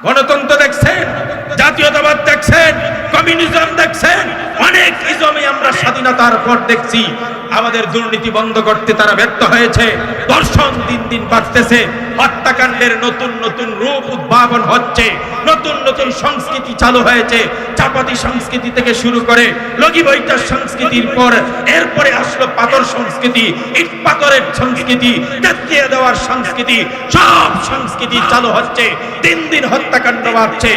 গণতন্ত্র দেখছেন জাতীয়তাবাদ দেখছেন কমিউনিজম দেখছেন অনেক ইজমে আমরা স্বাধীনতার পর দেখছি, আমাদের দুর্নীতি বন্ধ করতে তারা ব্যর্থ হয়েছে। দর্শন দিন দিন বাড়তেছে, হত্যাকাণ্ডের নতুন নতুন রূপ উদ্ভাবন হচ্ছে, নতুন নতুন সংস্কৃতি চালু হয়েছে, চাপাতি সংস্কৃতি থেকে শুরু করে লগি বৈটার সংস্কৃতির পর এরপরে আসলো পাথর সংস্কৃতি, ইট পাথরের সংস্কৃতি জাতিয়ে দেওয়ার সংস্কৃতি, সব সংস্কৃতি চালু হচ্ছে, দিন দিন হত্যাকাণ্ড বাড়ছে।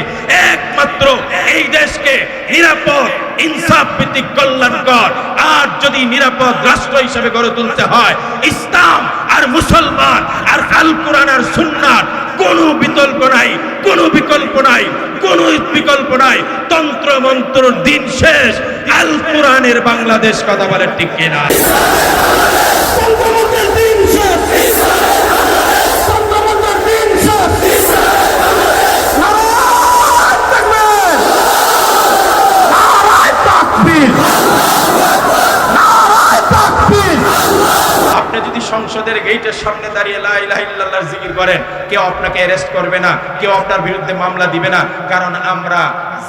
একমাত্র এই দেশকে নিরাপদ ইনসাফ ভিত্তিক কল্যাণকর। আর যদি নিরাপদ রাষ্ট্র হিসেবে গড়ে তুলতে হয়, ইসলাম আর মুসলমান আর আল কোরআন আর সুন্নার কোনো বিতল্প নাই, কোনো বিকল্প নাই, কোনো বিকল্প নাই। তন্ত্র মন্ত্র দিন শেষ আল কোরআনের বাংলাদেশ কথা বলে ঠিক কিনা? সংসদের গেটের সামনে দাঁড়িয়ে লা ইলাহা ইল্লাল্লাহর জিকির করেন। কেউ আপনাকে অ্যারেস্ট করবে না, কেউ আপনার বিরুদ্ধে মামলা দিবে না, কারণ আমরা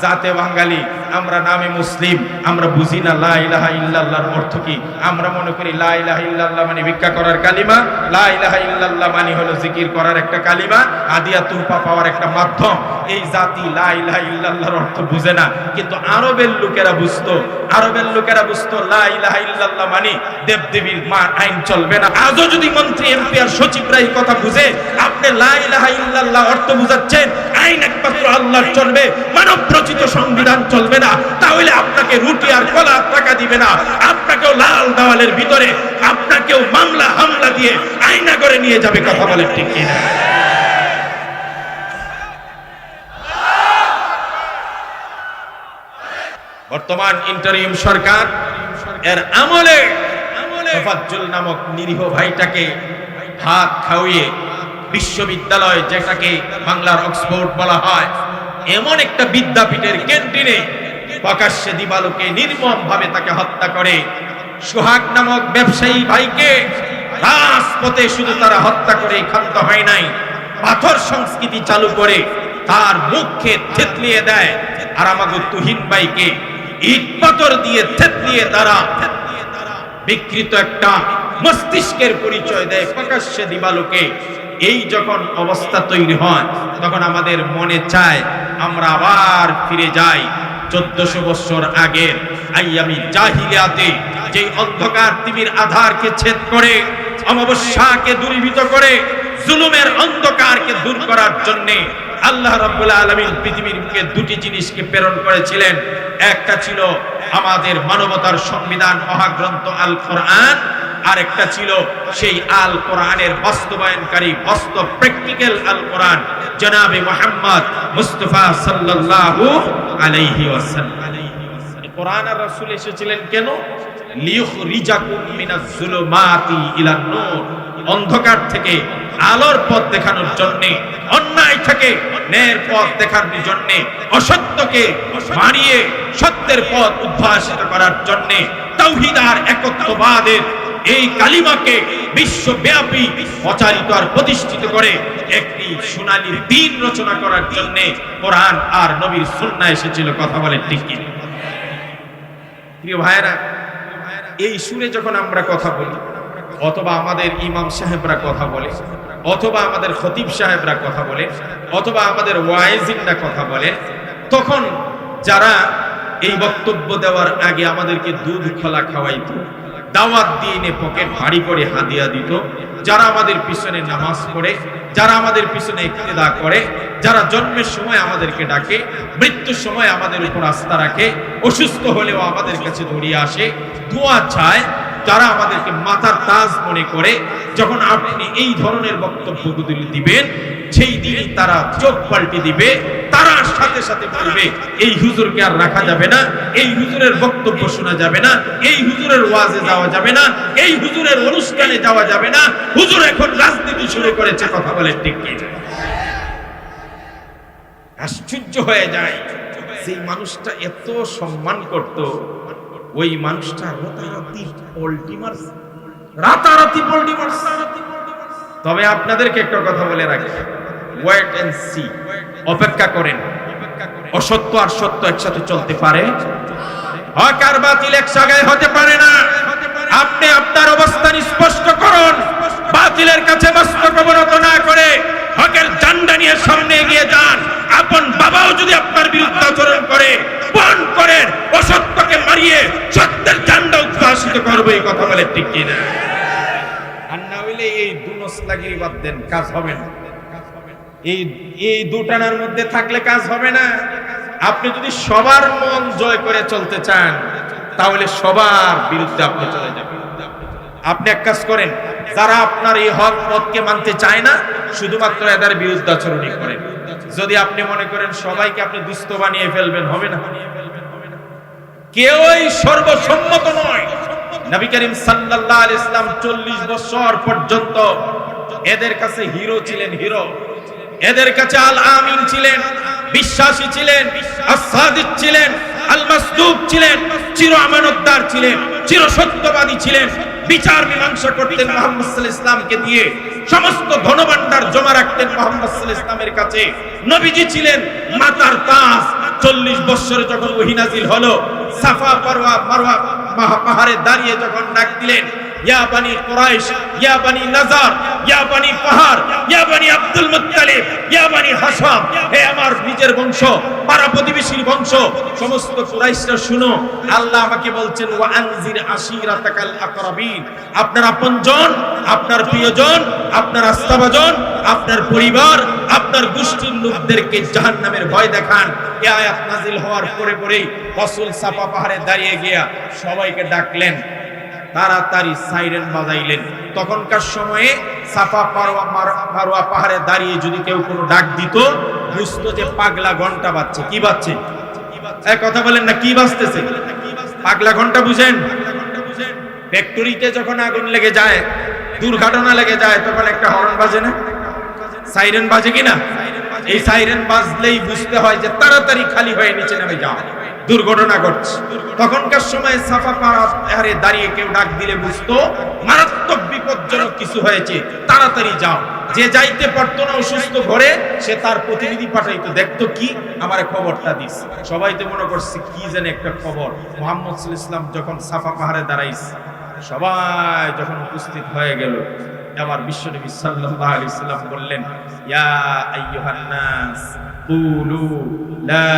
জাতে বাঙালি, আমরা নামে মুসলিম, আমরা বুঝি না লা ইলাহা ইল্লাল্লাহর অর্থ কি। আমরা মনে করি লা ইলাহা ইল্লাল্লাহ মানে ভিক্ষা করার কালিমা, লা ইলাহা ইল্লাল্লাহ মানে হলো জিকির করার একটা কালিমা আদিয়া তুপা পাওয়ার একটা মাধ্যম। এই জাতি লা ইলাহা ইল্লাল্লাহর অর্থ বুঝে না। কিন্তু আরবের লোকেরা বুঝতো। আরবের লোকেরা বুঝতো লা ইলাহা ইল্লাল্লাহ মানে দেবদেবীর মা আইন চলবে না। আজও যদি মন্ত্রী, এমপি আর সচিবরা এই কথা বুঝে, আপনি লা ইলাহা ইল্লাল্লাহ অর্থ বুঝাচ্ছেন, আইন একমাত্র আল্লাহর চলবে মানব রচিত সংবিধান চলবে না। তাহলে আপনাকে রুটি আর কলা টাকা দিবে না। আপনাকেও লাল দেওয়ালের ভিতরে, আপনাকেও মামলা হামলা দিয়ে আইনা করে নিয়ে যাবে, কথা বলে ঠিক কিনা? বর্তমান ইন্টারিম সরকার এর আমলে তোফাজ্জল নামক নিরীহ ভাইটাকে ভাত খাওয়িয়ে বিশ্ববিদ্যালয় যেটাকে বাংলার অক্সফোর্ড বলা হয় এমন একটা বিদ্যাপীঠের ক্যান্টিনে প্রকাশ্যে দিবালোকে নির্মম ভাবে তাকে হত্যা করে। সোহাগ নামক ব্যবসায়ী ভাইকে রাজপথে শুধু তারা হত্যা করে ক্ষান্ত হয় নাই পাথর সংস্কৃতি চালু করে তার মুখকে থেতলিয়ে দেয় আর আমাকে তুহিন ভাইকে। ইট পাথর দিয়ে থেতলিয়ে তারা বিকৃত একটা মস্তিষ্কের পরিচয় দেয় প্রকাশ্যে দিবালোকে। এই যখন অবস্থা তৈরি হয়, তখন আমাদের মনে চায়, আমরা আবার ফিরে যাই। চোদ্দশো বছর আগের আইয়ামি জাহিলিয়াতে যে অন্ধকার তিমির আধারকে ছেদ করে, অমাবস্যাকে দূরীভূত করে, জুলুমের অন্ধকারকে দূর করার জন্যে আল্লাহ রাব্বুল আলামিন পৃথিবীর বুকে দুটি জিনিসকে প্রেরণ করেছিলেন। একটা ছিল আমাদের মানবতার সংবিধান মহাগ্রন্থ আল কোরআন আর একটা ছিল সেই আল কোরআনের বাস্তবায়নকারী বাস্তব প্র্যাকটিক্যাল আল কোরআন জনাবে মোহাম্মদ মুস্তাফা সাল্লাল্লাহু আলাইহি ওয়াসাল্লাম। কোরআন আর রাসূল এসেছিলেন কেন? লিয়ুখরিজাকুম মিনাজ জুলুমাতি ইলান নূর অন্ধকার থেকে আলোর পথ দেখানোর জন্য, অন্যায় থেকে ন্যায়ের পথ দেখানোর জন্য, অসত্যকে মারিয়ে সত্যের পথ উদ্ভাসিত করার জন্য তাওহীদ আর একত্ববাদের এই কালিমাকে বিশ্বব্যাপী প্রচারিত আর প্রতিষ্ঠিত করে একটি সোনালী দিন রচনা করার জন্য কোরআন আর নবীর সুন্নাহ এসেছিল। কথা বলে ঠিক প্রিয় ভাইরা এই সুরে যখন আমরা কথা বলি অথবা আমাদের ইমাম সাহেবরা কথা বলে, অথবা আমাদের খতিব সাহেবরা কথা বলে, অথবা আমাদের ওয়াইজিনরা কথা বলে, তখন যারা এই বক্তব্য দেওয়ার আগে আমাদেরকে দুধ খোলা খাওয়াইত, দাওয়াত দিয়ে পকেট ভারী করে হাদিয়া দিত, যারা আমাদের পিছনে নামাজ পড়ে, যারা আমাদের পিছনে ইক্তেদা করে, যারা জন্মের সময় আমাদেরকে ডাকে, মৃত্যুর সময় আমাদের উপর আস্থা রাখে, অসুস্থ হলেও আমাদের কাছে দৌড়িয়ে আসে, দোয়া চায় যারা আমাদেরকে মাথার তাজ মনে করে, যখন আপনি এই ধরনের বক্তব্যগুলি দিবেন, সেই দিনই তারা চোখ পাল্টে দিবে, তারা সাথে সাথে বলবে, এই হুজুরকে আর রাখা যাবে না, এই হুজুরের বক্তব্য শোনা যাবে না, এই হুজুরের ওয়াজে যাওয়া যাবে না, এই হুজুরের অনুষ্ঠানে যাওয়া যাবে না, হুজুর এখন রাজনীতি শুরু করেছে, কথা বলে ঠিক আশ্চর্য হয়ে যায় সেই মানুষটা এত সম্মান করত ওই মানুষটা রাতারাতি পল্টি মারছে রাতারাতি পল্টি মারছে তবে আপনাদেরকে একটা কথা বলে রাখি। ওয়েট এন্ড সি অপেক্ষা করেন। অসত্য আর সত্য একসাথে চলতে পারে। হক আর বাতিল এক জায়গায় হতে পারে না। আপনি আপনার অবস্থান স্পষ্ট করুন। বাতিলের কাছে মস্তক অবনত না করে হকের ঝান্ডা নিয়ে সামনে এগিয়ে যান। আপন বাবাও যদি আপনার বিরুদ্ধে আচরণ করে পণ করেন অসত্যকে মারিয়ে সত্যের ঝান্ডা উদ্ভাসিত করবে, এই কথা বলে ঠিক কিনা? আর না হইলে এই দুনসলাগিরি বাদ দেন, কাজ হবে না। এই এই দুটানার মধ্যে থাকলে কাজ হবে না। আপনি যদি সবার মন জয় করে চলতে চান, তাহলে সবার বিরুদ্ধে আপনি চলে যাবেন। আপনি এক কাজ করেন, যারা আপনার এই হক পথকে মানতে চায় না, শুধুমাত্র এদের বিরুদ্ধে আচরণই করেন। যদি আপনি মনে করেন সবাইকে আপনি দুস্থ বানিয়ে ফেলবেন, হবে না? কেউই সর্বসম্মত নয়। নবী করিম সাল্লাল্লাহু আলাইহি ইসলাম 40 বছর পর্যন্ত এদের কাছে হিরো ছিলেন, হিরো। এদের কাছে আল আমিন ছিলেন, বিশ্বাসী ছিলেন আসাদিক ছিলেন আল মাসদুক ছিলেন, চির আমানতদার ছিলেন, চির সত্যবাদী ছিলেন। বিচার মীমাংসা করতেন মোহাম্মদ সাল্লাল্লাহু আলাইহি ইসলামকে দিয়ে। সমস্ত ধনভাণ্ডার জমা রাখতেন মোহাম্মদ ইসলামের কাছে। নবীজি ছিলেন মাতার তাস। চল্লিশ বৎসরে যখন ওহিনাজিল হলো, সাফা পারোয়া মারোয়া পাহা- পাহাড়ে দাঁড়িয়ে যখন ডাক দিলেন ইয়া বানি কুরাইশ ইয়া বানি ইয়া বানি পাহাড় ইয়া বানি আব্দুল মুত্তালিব ইয়া বানি হাসাম। হে আমার নিজের বংশ, পাড়া প্রতিবেশীর বংশ, সমস্ত কুরাইশরা শুনো, আল্লাহ আমাকে বলছেন, ওয়া আনজির আশিরাতাকাল আকরাবিন। আপনার আপনজন, আপনার প্রিয়জন, আপনার আস্থাভাজন, আপনার পরিবার, আপনার গোষ্ঠীর লোকদেরকে জাহান্নামের ভয় দেখান। এ আয়াত নাজিল হওয়ার পরে পরেই রাসূল সাফা পাহাড়ে দাঁড়িয়ে গিয়া সবাইকে ডাকলেন। তাড়াতাড়ি সাইরেন বাজাইলেন। তখনকার সময়ে সাফা পারোয়া মারোয়া পাহাড়ে দাঁড়িয়ে যদি কেউ কোনো ডাক দিত, বুঝতো যে পাগলা ঘণ্টা বাজছে। কি বাজছে? এক কথা বলেন না, কি বাজতেছে? পাগলা ঘণ্টা বুঝেন? ফ্যাক্টরিতে যখন আগুন লেগে যায়, দুর্ঘটনা লেগে যায়, তখন একটা হর্ন বাজে না? সাইরেন বাজে কিনা? এই সাইরেন বাজলেই বুঝতে হয় যে তাড়াতাড়ি খালি হয়ে নিচে নেমে যাও। দুর্ঘটনা ঘটছে। তখনকার সময় সাফা পাহাড়ে দাঁড়িয়ে কেউ ডাক দিলে বুঝতো, মারাত্মক বিপজ্জনক কিছু হয়েছে, তাড়াতাড়ি যাও। যে যাইতে পারতো না অসুস্থ ঘরে, সে তার প্রতিনিধি পাঠাইতো, দেখতো কি? আমার খবরটা দিস। সবাই তো মনে করছে, কি জানে একটা খবর? মোহাম্মদ ইসলাম যখন সাফা পাহাড়ে দাঁড়াইস সবাই যখন উপস্থিত হয়ে গেল আমার বিশ্বনবী সাল্লাল্লাহু আলাইহি সাল্লাম বললেন, ইয়া আইয়ুহান নাস কুলু লা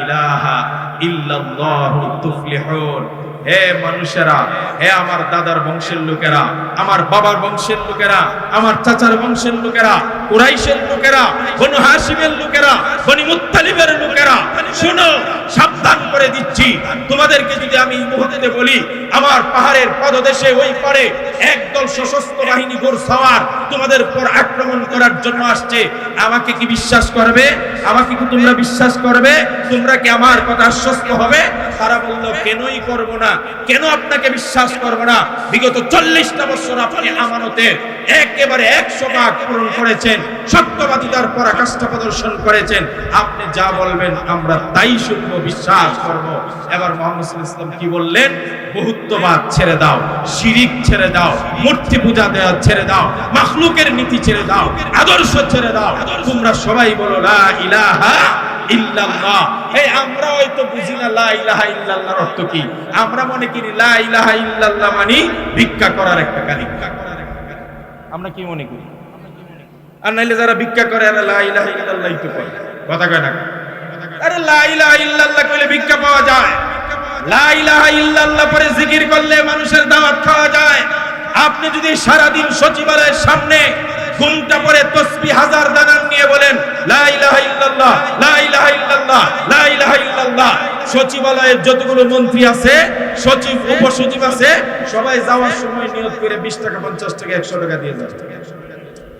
ইলাহা ইল্লাল্লাহু তুফলিহুন হে মানুষেরা, হে আমার দাদার বংশের লোকেরা, আমার বাবার বংশের লোকেরা, আমার চাচার বংশের লোকেরা, কুরাইশের লোকেরা, বনু হাশিমের লোকেরা, বনি মুত্তালিবের লোকেরা, শুনো, সাবধান করে দিচ্ছি। তোমাদেরকে যদি আমি মুহূর্তে বলি, আমার পাহাড়ের পদদেশে ওই পারে একদল সশস্ত্র বাহিনী গোরসাওয়ার তোমাদের উপর আক্রমণ করার জন্য আসছে। আমাকে কি বিশ্বাস করবে? আমাকে কি তোমরা বিশ্বাস করবে? তোমরা কি আমার কথা আশ্বস্ত হবে? তারা বলল, কেনই করব না? কেন আপনাকে বিশ্বাস করব না? বিগত চল্লিশটা বছর আপনি আমানতের একেবারে একশো ভাগ পূরণ করেছেন সত্যবাদিতার পরাকাষ্ঠা প্রদর্শন করেছেন। আপনি যা বলবেন, আমরা তাই শুনব, বিশ্বাস করব। এবার মোহাম্মদ ইসলাম কি বললেন? বহুত্ববাদ ছেড়ে দাও, শিরিক ছেড়ে দাও, মূর্তি পূজা দেওয়া ছেড়ে দাও, মাখলুকের নীতি ছেড়ে দাও, আদর্শ ছেড়ে দাও। তোমরা সবাই বলো, লা ইলাহা ইল্লাল্লাহ। এই আমরা হয়তো বুঝি না লা ইলাহা ইল্লাল্লাহর অর্থ কি। আমরা মনে করি ইলাহা ইল্লাল্লাহ মানে ভিক্ষা করার একটা আমরা কি মনে করি? আর নাইলে যারা ভিক্ষা করে কথা কয় না? আরে লা ইল্লাল্লাহ কইলে ভিক্ষা পাওয়া যায়। পরে জিকির করলে মানুষের দাওয়াত খাওয়া যায়। আপনি যদি সারাদিন সচিবালয়ের সামনে ঘুমটা পরে তসবি হাজার দানান নিয়ে বলেন, লা ইলাহা লা ইলাহা ইল্লাল্লাহ সচিবালয়ের যতগুলো মন্ত্রী আছে, সচিব, উপসচিব আছে, সবাই যাওয়ার সময় নিয়োগ করে বিশ টাকা, পঞ্চাশ টাকা, একশো টাকা দিয়ে যাচ্ছে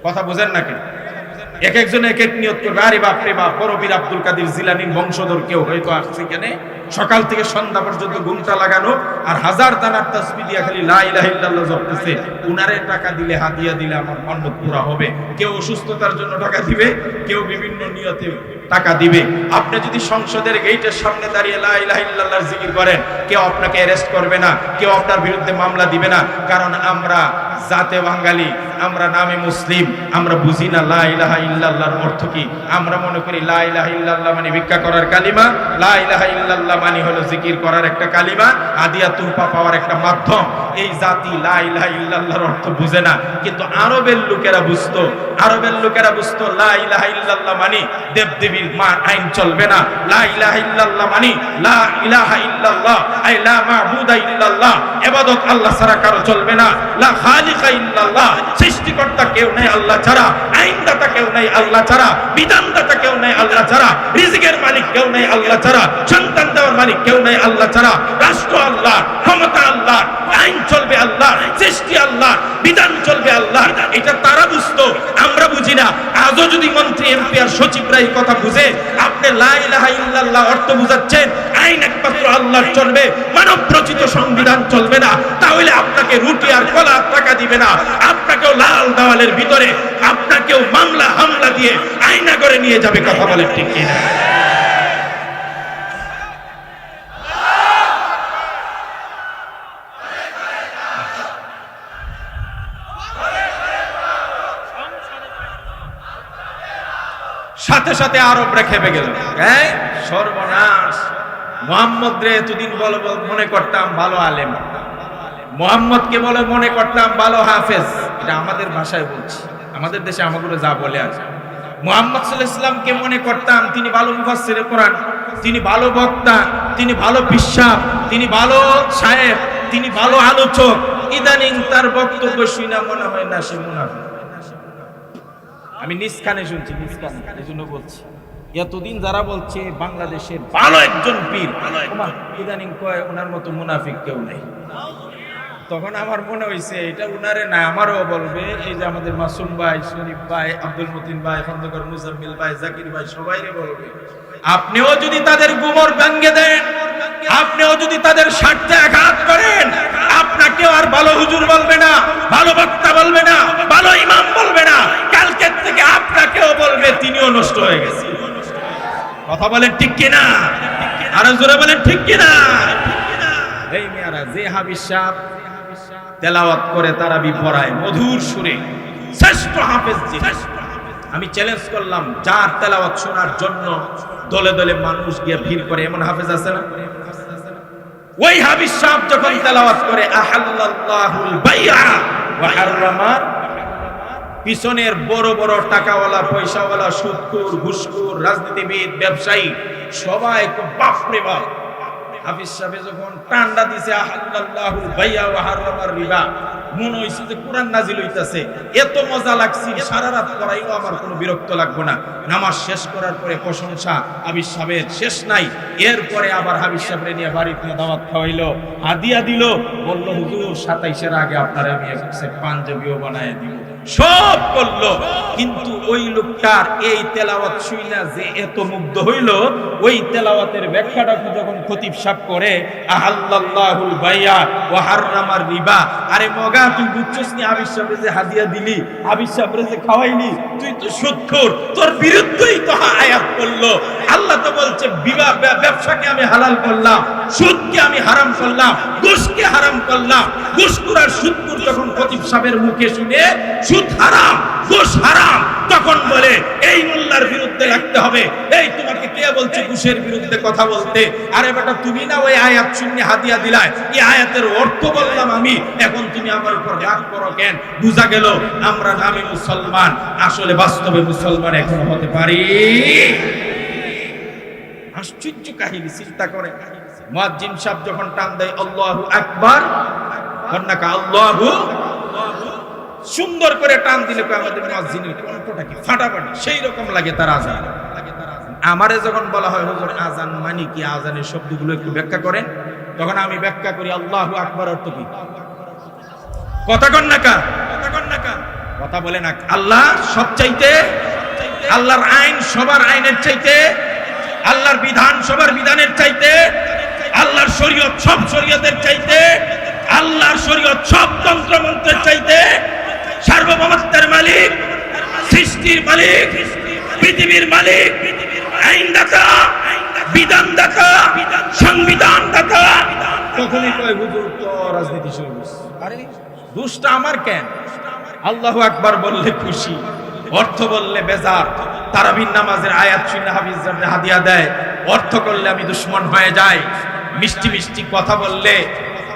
কথা বোঝেন না কেন এক একজন এক এক নিয়ত করবে। আরে বাপ রে বাপ, বড় বীর আব্দুল কাদের জিলানির বংশধর কেউ হয়তো আসছে এখানে সকাল থেকে সন্ধ্যা পর্যন্ত ঘুমটা লাগানো আর হাজার দানার তাসবি দিয়া খালি লা ইলাহা ইল্লাল্লাহ জপতেছে। উনারে টাকা দিলে হাদিয়া দিলে আমার মান্যত পুরা হবে। কেউ অসুস্থতার জন্য টাকা দিবে, কেউ বিভিন্ন নিয়তে টাকা দিবে। আপনি যদি সংসদের গেটের সামনে দাঁড়িয়ে লা ইলাহা ইল্লাল্লাহর জিকির করেন, কেউ আপনাকে অ্যারেস্ট করবে না, কেউ আপনার বিরুদ্ধে মামলা দিবে না। কারণ আমরা জাতে বাঙালি আমরা নামে মুসলিম, আমরা বুঝি না লা ইলাহা ইল্লাল্লাহর অর্থ কি? আমরা মনে করি লা ইলাহা ইল্লাল্লাহ মানে ভিক্ষা করার কালিমা, লা ইলাহা ইল্লাল্লাহ মানে হলো জিকির করার একটা কালিমা, আদিয়া তুপা পাওয়ার একটা মাধ্যম। এই জাতি লা ইলাহা ইল্লাল্লাহর অর্থ বুঝে না, কিন্তু আরবের লোকেরা বুঝতো। আরবের লোকেরা বুঝতো লা ইলাহা ইল্লাল্লাহ মানে দেবদেবীর মা আইন চলবে না। লা ইলাহা ইল্লাল্লাহ মানে লা ইলাহা ইল্লাল্লাহ, আই লা মাবুদা ইল্লাল্লাহ। ইবাদত আল্লাহ ছাড়া কারও চলবে না। লা খালিকা ইল্লাল্লাহ সৃষ্টিকর্তা কেউ নেই, আল্লাহ ছাড়া। আইনদাতা কেউ নেই, আল্লাহ ছাড়া। বিধানদাতা কেউ নেই, আল্লাহ ছাড়া। রিজিকের মালিক কেউ নেই, আল্লাহ ছাড়া। সন্তান দেওয়ার মালিক কেউ নেই, আল্লাহ ছাড়া। রাষ্ট্র আল্লাহ, ক্ষমতা আল্লাহ, আইন চলবে আল্লাহ, সৃষ্টি আল্লাহ, বিধান চলবে আল্লাহ। এটা তারা বুঝতো, আমরা বুঝি না। আজও যদি মন্ত্রী, এমপি আর সচিবরা এই কথা বুঝে, আপনি লা ইলাহা ইল্লাল্লাহ অর্থ বুঝাচ্ছেন, আইন একমাত্র আল্লাহর চলবে মানব রচিত সংবিধান চলবে না। তাহলে আপনাকে রুটি আর কলা টাকা দিবে না। আপনাকেও লাল দেওয়ালের ভিতরে আপনাকেও মামলা, হামলা দিয়ে আইনা করে নিয়ে যাবে, কথা বলে ঠিক কিনা? সাথে সাথে আরবরা খেপে গেল। সর্বনাশ। মোহাম্মদ রে এতদিন বল- মনে করতাম ভালো আলেম। মোহাম্মদকে বলে মনে করতাম ভালো হাফেজ। এটা আমাদের ভাষায় বলছি। আমাদের দেশে আমাগুলো যা বলে আছে মোহাম্মদ সাল্লাহ ইসলামকে মনে করতাম তিনি ভালো মুফাসসিরে কোরআন তিনি ভালো বক্তা তিনি ভালো বিশ্বাস তিনি ভালো সাহেব তিনি ভালো আলোচক। ইদানিং তার বক্তব্য শুনে মনে হয় না সে মুনাফিক। আমি নিজ কানে শুনছি নিজ কানে এই জন্য বলছি। এতদিন যারা বলছে বাংলাদেশের ভালো একজন পীর ইদানিং কয় ওনার মতো মুনাফিক কেউ নেই। তখন আমার মনে হয়েছে এটা উনারে না আমারও বলবে। এই যে আমাদের মাসুম ভাই শরীফ ভাই আব্দুল মতিন ভাই খন্দকার মুজাম্মিল ভাই জাকির ভাই সবাইরে বলবে। আপনিও যদি তাদের গুমর ব্যঙ্গে দেন আপনিও যদি তাদের স্বার্থে আঘাত করেন আপনাকেও আর ভালো হুজুর বলবে না ভালো বক্তা বলবে না ভালো ইমাম বলবে না। কালকের থেকে আপনাকেও বলবে তিনিও নষ্ট হয়ে গেছে। কথা বলেন ঠিক কিনা? আরও জোরে বলেন ঠিক কিনা? এই মেয়ারা যে হাবিস সাহেব তেলাওয়াত করে তারা বিপরায় মধুর সুরে, শ্রেষ্ঠ হাফেজ যিনি। আমি চ্যালেঞ্জ করলাম, যার তেলাওয়াত শোনার জন্য দলে দলে মানুষ গিয়ে ভিড় করে, এমন হাফেজ আছে না? ওই হাবিস সাহেব যখন তেলাওয়াত করে, আহাল্লাল্লাহুল বাইআ ওয়া হাররামা, পিছনের বড় বড় টাকাওয়ালা, পয়সাওয়ালা, সুদখোর, ঘুষখোর, রাজনীতিবিদ, ব্যবসায়ী, সবাই বাপরে বাপ হাফিজ সাহেব যখন টান্ডা দিছে আহাল্লাল্লাহুল বাইয়া ওয়া হাররামার রিবা, মনে হইছে যে কোরআন নাজিল হইতাছে। এত মজা লাগছে, সারা রাত পড়াইও আমার কোনো বিরক্ত লাগবো না। নামাজ শেষ করার পরে প্রশংসা হাবিজ সাহেবের শেষ নাই। এরপরে আবার হাবিজ সাহেবরে নিয়ে বাড়িতে দাওয়াত খাওয়াইলো, হাদিয়া দিল, বলল, হুজুর, সাতাইশের আগে আপনার আমি এক পাঞ্জাবিও বানায় দিব। সব করল। কিন্তু ওই লোকটার এই তেলাওয়াত শুইনা যে এত মুগ্ধ হইল, ওই তেলাওয়াতের ব্যাখ্যাটা যখন খতিব সাপ করে, আহাল্লাল্লাহুল বাইয়া ওয়া হাররামার রিবা। আরে মগা, তুই বুঝছস নি আবির সাহেব যে হাদিয়া দিলি? আবির সাহেব যে খাওয়াইলি? তুই তো সুদখোর তোর বিরুদ্ধেই তো আয়াত করল। আল্লাহ তো বলছে বিবাহ ব্যবসাকে আমি হালাল করলাম, সুদকে আমি হারাম করলাম, ঘুষকে হারাম করলাম। ঘুষখোর আর সুদখোর যখন খতিব সাহেবের মুখে শুনে সুদ হারাম ঘুষ হারাম। তখন বলে, এই মোল্লার বিরুদ্ধে লাগতে হবে। এই তোমাকে কে বলছে ঘুষের বিরুদ্ধে কথা বলতে? আরে বেটা, তুমি না ওই আয়াত শূন্য হাদিয়া দিলায় এই আয়াতের অর্থ বললাম আমি। এখন তুমি আমার উপর রাগ করো কেন? বুঝা গেল, আমরা নামে মুসলমান। আসলে বাস্তবে মুসলমান এখনও হতে পারি। আশ্চর্য কাহিনী, চিন্তা করে মুয়াজ্জিন সাহেব যখন টান দেয়, আল্লাহু আকবার। কন্যাকা আল্লাহু সুন্দর করে টান দিলে আমাদের মুয়াজ্জিনের কণ্ঠটা কি? ফাটাফাটি সেই রকম লাগে তার আজান। আমারে যখন বলা হয়, হুজুর, আজান মানে কি? আজানের শব্দগুলো একটু ব্যাখ্যা করেন। তখন আমি ব্যাখ্যা করি, আল্লাহু আকবার অর্থ কি? কথা কন না কা কথা কন? না কা কথা বলে না আল্লাহ সব চাইতে আল্লাহর আইন সবার আইনের চাইতে, আল্লাহর বিধান সবার বিধানের চাইতে, আল্লাহর শরীয়ত সব শরীয়তের চাইতে, আল্লাহর শরীয়ত সব তন্ত্র মন্ত্রের চাইতে সার্বভৌমত্বের মালিক সৃষ্টির মালিক পৃথিবীর মালিক আইনদাতা বিধানদাতা সংবিধান দাতা তখনই কয় হুজুর তো রাজনীতি শুরু করছে। আরে দুষ্টা আমার কেন? আল্লাহ আকবার বললে খুশি অর্থ বললে বেজার। তারাবিন নামাজের আয়াত শুনে হাফিজরা হাদিয়া দেয় অর্থ করলে আমি দুশ্মন হয়ে যাই। মিষ্টি মিষ্টি কথা বললে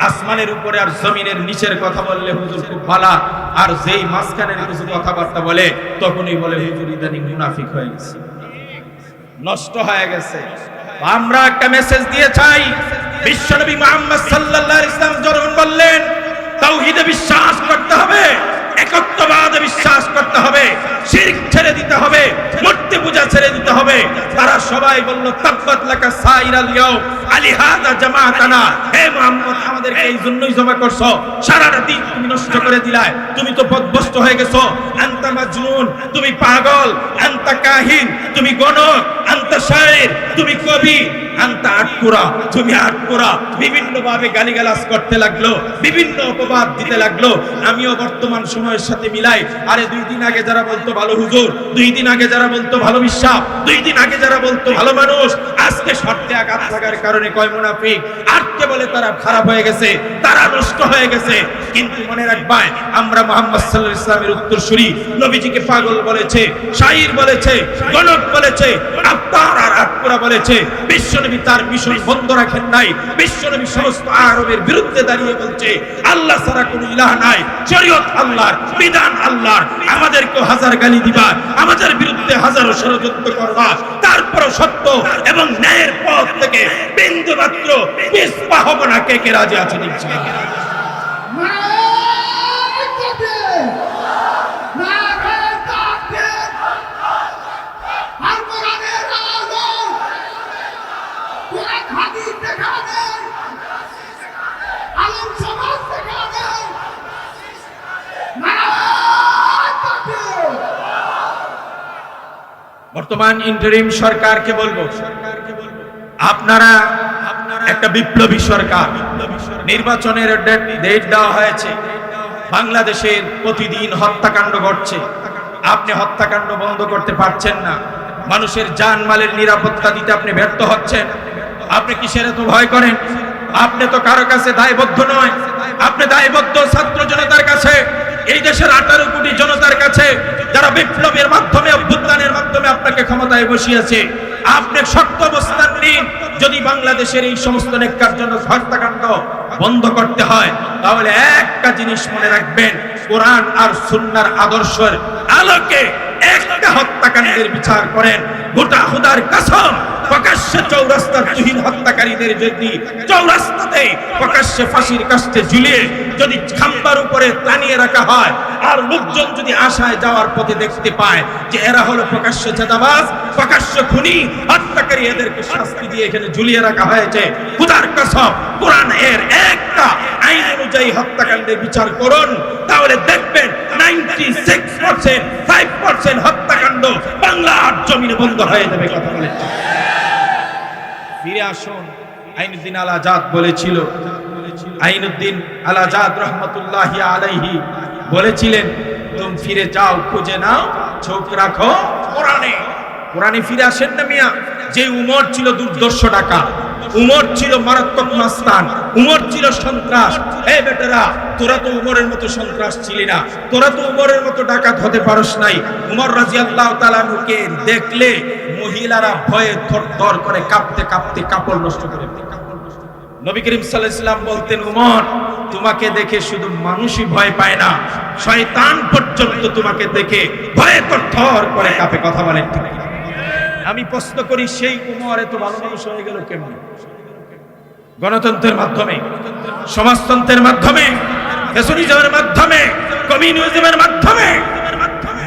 আসমানের উপরে আর জমিনের নিচের কথা বললে হুজুর খুব ভালা আর যেই মাঝখানের কিছু কথাবার্তা বলে, তখনই বলে, হুজুর, ইদানিং মুনাফিক হয়ে গেছে। নষ্ট হয়ে গেছে। আমরা একটা মেসেজ দিয়ে চাই। বিশ্বনবী মুহাম্মদ সাল্লাল্লাহু আলাইহি ইসলাম যখন বললেন তাওহীদে বিশ্বাস করতে হবে। একত্ববাদে বিশ্বাস করতে হবে, শিরক ছেড়ে দিতে হবে, মূর্তি পূজা ছেড়ে দিতে হবে। তারা সবাই বলল, তাব্বাত লাকা সাইরাল হাযা জামাতানা। হে মুহাম্মদ, আমাদেরকে এই জন্যই জমা করছ। সারাটা দিন তুমি নষ্ট করে দিলাই তুমি তো পথভ্রষ্ট হয়ে গেছো। আনতা মাজনুন, তুমি পাগল। আনতা কাহিন, তুমি গণক। আনতা তুমি কবি। আনতা তুমি গালিগালাজ করতে লাগল, বিভিন্ন অপবাদ দিতে লাগল। আমিও বর্তমান সময়ের সাথে মিলাই, আরে দুই দিন আগে যারা বলতো ভালো হুজুর, দুই দিন আগে যারা বলতো ভালো বিশ্বাস, দুই দিন আগে যারা বলতো ভালো মানুষ, আজকে শর্তে আঘাত লাগার কারণে কয় আজকে বলে তারা খারাপ হয়ে গেছে, তারা নষ্ট হয়ে গেছে। কিন্তু মনে রাখবাই আমরা মোহাম্মদ আলাইহি ইসলামের উত্তরসূরি, নবীজিকে পাগল বলেছে শাইর বলেছে, গণক বলেছে আত্মার আর বলেছে বিশ্বনবী তার মিশন বন্ধ রাখেন নাই, বিশ্বনবী সমস্ত আরবের বিরুদ্ধে দাঁড়িয়ে বলছে, আল্লাহ ছাড়া কোনো ইলাহ নাই, শরীয়ত আল্লাহর, বিধান আল্লাহর, আমাদেরকে হাজার গালি দিবা, আমাদের বিরুদ্ধে হাজারো ষড়যন্ত্র করবা তারপর সত্য এবং ন্যায়ের পথ থেকে বিন্দু মাত্র পিছপা হব না, কে কে রাজি আছেন ইনশাআল্লাহ নারায়ণ তাকবীর! নারায়ণ তাকবীর! আর কোরআনের আলো! কোরআন হাদিস দেখা দেয়! আলেম সমাজ দেখা দেয়! নারায়ণ তাকবীর! বর্তমান ইন্টারিম সরকারকে বলব, আপনারা একটা বিপ্লবী সরকার। নির্বাচনের ডেট দেওয়া হয়েছে। বাংলাদেশের প্রতিদিন হত্যাকাণ্ড ঘটছে। আপনি হত্যাকাণ্ড বন্ধ করতে পারছেন না। মানুষের জানমালের নিরাপত্তা দিতে আপনি ব্যর্থ হচ্ছেন। আপনি কিসের এত ভয় করেন? আপনি তো কারও কাছে দায়বদ্ধ নয়। আপনি দায়বদ্ধ ছাত্র জনতার কাছে। এই দেশের আঠারো কোটি জনতার কাছে যারা বিপ্লবের মাধ্যমে, অভ্যুত্থানের মাধ্যমে আপনাকে ক্ষমতায় বসিয়েছে, আপনি শক্ত অবস্থান নিন যদি বাংলাদেশের এই সমস্ত নেককার জন্য হত্যাকাণ্ড বন্ধ করতে হয়, তাহলে একটা জিনিস মনে রাখবেন, কোরআন আর সুন্নার আদর্শের আলোকে একটা হত্যাকাণ্ডের বিচার করেন। গোটা হুদার কাসম প্রকাশ্যে চৌরাস্তার তুহিন হত্যাকারীদের যদি চৌরাস্তাতে প্রকাশ্যে ফাঁসির কাস্তে ঝুলিয়ে যদি খাম্বার উপরে টানিয়ে রাখা হয়, আর লোকজন যদি আশায় যাওয়ার পথে দেখতে পায় যে এরা হলো প্রকাশ্য চেতাবাজ প্রকাশ্য খুনি, হত্যাকারী এদেরকে শাস্তি দিয়ে এখানে ঝুলিয়ে রাখা হয়েছে। খুদার কসম, কোরআন এর একটা আইন অনুযায়ী হত্যাকাণ্ডের বিচার করুন, তাহলে দেখবেন 96% 5% হত্যাকাণ্ড বাংলার জমিনে বন্ধ হয়ে যাবে, কথা বলেছে ফিরে আসুন। আইনুদ্দিন আল আজাদ বলেছিল আইনুদ্দিন আল আজাদ রহমতুল্লাহ আলাইহি বলেছিলেন, তুমি ফিরে যাও, খুঁজে নাও চোখ রাখো কোরআনে। কোরআনে ফিরে আসেন না মিয়া? যে উমর ছিল দুর্দর্শ ডাকা উমর ছিল মারাত্মক মাস্তান। উমর ছিল সন্ত্রাস। এই বেটারা, তোরা তো উমরের মতো সন্ত্রাস ছিলি না। তোরা তো উমরের মতো ডাকাত হতে পারস নাই। উমর রাজিয়াল্লাহু তাআলাকে দেখলে মহিলারা ভয়ে থরথর করে কাঁপতে কাঁপতে কাপড় নষ্ট করে। নবী করিম সাল্লাম বলতেন, উমর, তোমাকে দেখে শুধু মানুষই ভয় পায় না। শয়তান পর্যন্ত তোমাকে দেখে ভয়ে থরথর করে কাঁপে। কথা বলেন ঠিক? আমি প্রশ্ন করি, সেই উমর এত ভালো মানুষ হয়ে গেল কেমন? গণতন্ত্রের মাধ্যমে, সমাজতন্ত্রের মাধ্যমে, ফ্যাশনিজমের মাধ্যমে, কমিউনিজমের মাধ্যমে।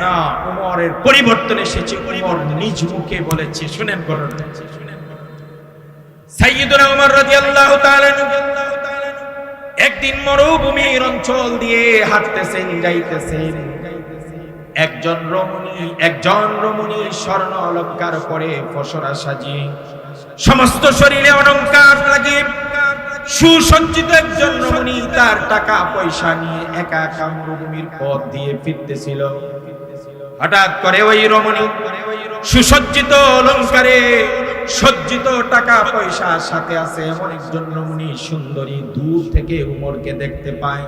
না, উমরের পরিবর্তন এসেছে। উমর নিজ মুখে বলেছে, শুনেন ঘটনা সাইয়্যিদুনা উমর রাদিয়াল্লাহু তাআলা একদিন মরুভূমির অঞ্চল দিয়ে হাঁটতেছেন, যাইতেছেন। একজন রমণী একজন রমণী স্বর্ণ অলংকার পরে ফসরা সাজিয়ে সমস্ত শরীরে অলংকার লাগিয়ে সুসজ্জিত একজন রমণী তার টাকা পয়সা নিয়ে একা একা মরুভূমির পথ দিয়ে ফিরতেছিল। হঠাৎ করে ওই রমণী সুসজ্জিত অলংকারে সজ্জিত টাকা পয়সা সাথে আছে এমন একজন রমণী সুন্দরী দূর থেকে উমরকে দেখতে পায়।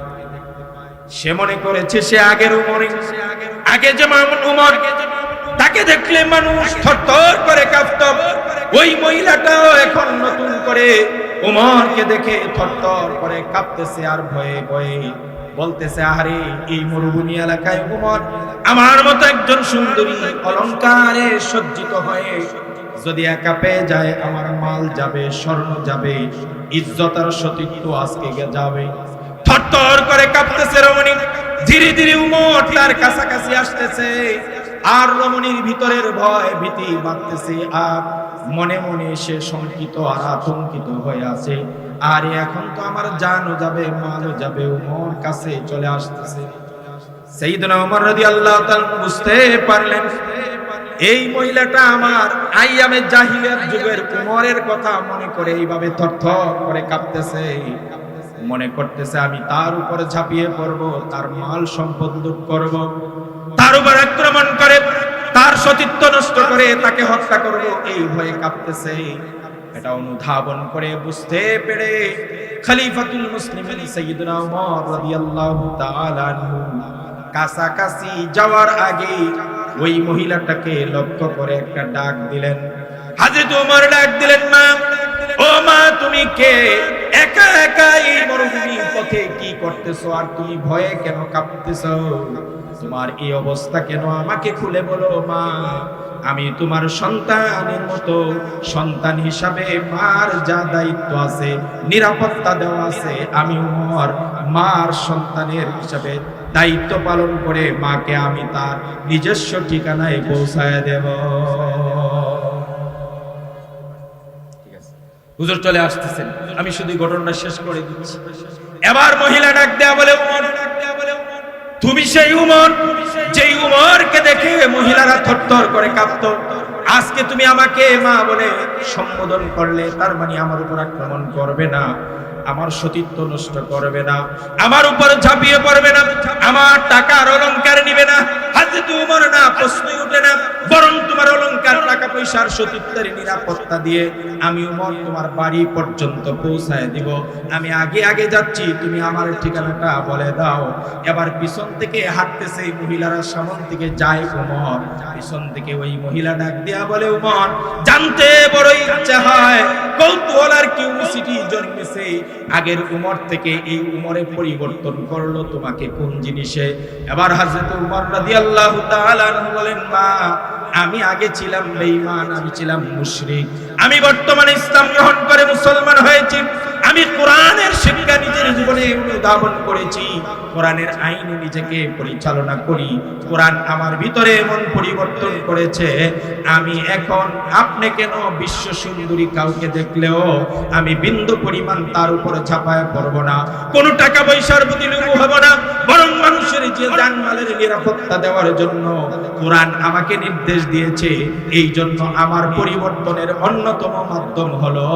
সে মনে করেছে সে আগের উমরে। আগে যেমন উমর, তাকে দেখলে মানুষ থরথর করে কাঁপত। ওই মহিলাটাও এখন নতুন করে উমরকে দেখে থরথর করে কাঁপতেছে আর ভয়ে ভয়ে। বলতেছে আরে এই মরুভূমি এলাকায় উমর আমার মতো একজন সুন্দরী অলংকারে সজ্জিত হয়ে যদি একা পেয়ে যায়, আমার মাল যাবে, স্বর্ণ যাবে ইজ্জত আর সতীত্ব আজকে যাবে। থরথর করে কাঁপতেছে রমণী। ধীরে ধীরে উমর তার কাছাকাছি আসতেছে। আর রমণীর ভিতরের ভয় ভীতি বাড়তেছে, আর মনে মনে সে শঙ্কিত আর আতঙ্কিত হয়ে আছে। আর এখন তো আমার জানও যাবে, মালও যাবে, উমর কাছে চলে আসতেছে। সেইদিন ওমর রাদিয়াল্লাহু তাআলা বুঝতে পারলেন, এই মহিলাটা আমার আইয়ামে জাহিলিয়াত যুগের উমরের কথা মনে করে এইভাবে থরথর করে কাঁপতেছে। মনে করতেছে, আমি তার উপর ঝাঁপিয়ে পড়ব, তার মাল সম্পদ লুট করব। তার উপর আক্রমণ করে, তার সতীত্ব নষ্ট করে তাকে হত্যা করব। এই ভয়ে কাঁপতেছে। এটা অনুধাবন করে বুঝতে পেরে খলিফাতুল মুসলিমিন সাইয়্যিদুনা ওমর রাদিয়াল্লাহু তাআলা কাছাকাছি যাওয়ার আগে ওই মহিলাটাকে লক্ষ্য করে একটা ডাক দিলেন। হাজরত ওমর ডাক দিলেন, মা, ও মা, তুমি কে? একা একা এই মরুভূমি পথে কি করতেছো? আর তুমি ভয়ে কেন কাঁপতেছো? তোমার এই অবস্থা কেন আমাকে খুলে বলো মা? আমি তোমার সন্তানের মতো। সন্তান হিসাবে মার যা দায়িত্ব আছে, নিরাপত্তা দেওয়া আছে, আমি উমর মার সন্তানের হিসাবে দায়িত্ব পালন করে মাকে আমি তার নিজস্ব ঠিকানায় পৌঁছায় দেব। হুজুর চলে আসতেছেন। আমি শুধু ঘটনা শেষ করে দিচ্ছি। এবার মহিলা ডাক দেয়া বলে, উমর, তুমি সেই উমর, যেই উমরকে দেখে মহিলারা থরথর করে কাঁপত আজকে তুমি আমাকে মা বলে সম্বোধন করলে, তার মানে আমার উপর আক্রমণ করবে না, আমার সতীত্ব নষ্ট করবে না, আমার উপর ঝাঁপিয়ে পড়বে না, আমার টাকার অলংকার নিবে না হাতে তোমার না, প্রশ্নই উঠে না। বরং তোমার অলংকার টাকা পয়সার সতীত্বের নিরাপত্তা দিয়ে আমি উমর তোমার বাড়ি পর্যন্ত পৌঁছায় দিব। আমি আগে আগে যাচ্ছি, তুমি আমার ঠিকানাটা বলে দাও। এবার পিছন থেকে হাঁটতেছে এই মহিলারা, সামন থেকে যায় উমর। পিছন থেকে ওই মহিলা ডাক দেয়া বলে, উমর, জানতে বড়ই ইচ্ছা হয় কৌতূহল আর কিউরিসিটি জন্মেছে। আগের উমর থেকে এই উমরে পরিবর্তন করল তোমাকে কোন জিনিসে? এবার হাজরত উমর রাদিয়াল্লাহু তাআলা আনহু বলেন মা আমি আগে ছিলাম বেঈমান আমি ছিলাম মুশরিক। আমি বর্তমানে ইসলাম গ্রহণ করে মুসলমান হয়েছি। আমি কোরআনের শিক্ষা নিজের জীবনে অনুধাবন করেছি। কোরআনের আইনে নিজেকে পরিচালনা করি। কোরআন আমার ভিতরে এমন পরিবর্তন করেছে, আমি এখন আপনি কেন বিশ্ব সুন্দরী কাউকে দেখলেও আমি বিন্দু পরিমাণ তার উপর ঝাঁপায় পড়ব না। কোনো টাকা পয়সার প্রতি লোভ হব না। বরং মানুষের যে জানমালের নিরাপত্তা দেওয়ার জন্য কোরআন আমাকে নির্দেশ দিয়েছে এই জন্য আমার পরিবর্তনের অন্যতম মাধ্যম হলো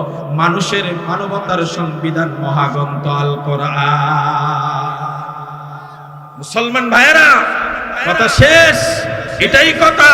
মানুষের মানবতার সংবিধান মহাগ্রন্থ আল মুসলমান ভাইয়েরা কথা শেষ এটাই কথা।